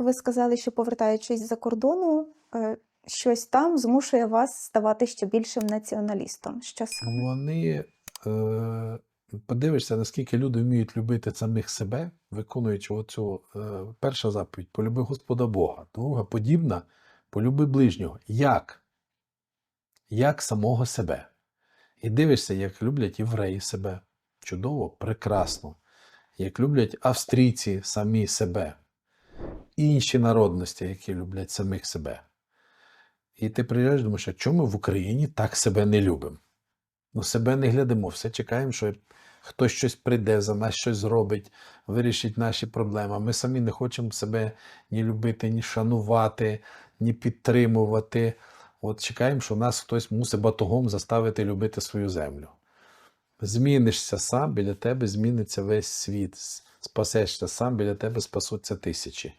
ви сказали, що повертаючись за кордону, е, щось там змушує вас ставати ще більшим націоналістом. Що саме? Вони е, подивишся, наскільки люди вміють любити самих себе, виконуючи оцю е, перша заповідь полюби Господа Бога. Друга подібна полюби ближнього. Як? Як самого себе. І дивишся, як люблять євреї себе. Чудово, прекрасно. Як люблять австрійці самі себе, інші народності, які люблять самих себе. І ти приїжджаєш, думаєш, а чому ми в Україні так себе не любимо? Ну, себе не глядимо, все чекаємо, що хтось щось прийде за нас, щось зробить, вирішить наші проблеми. Ми самі не хочемо себе ні любити, ні шанувати, ні підтримувати. От чекаємо, що нас хтось мусить батогом заставити любити свою землю. Змінишся сам, біля тебе зміниться весь світ. Спасешся сам, біля тебе спасуться тисячі.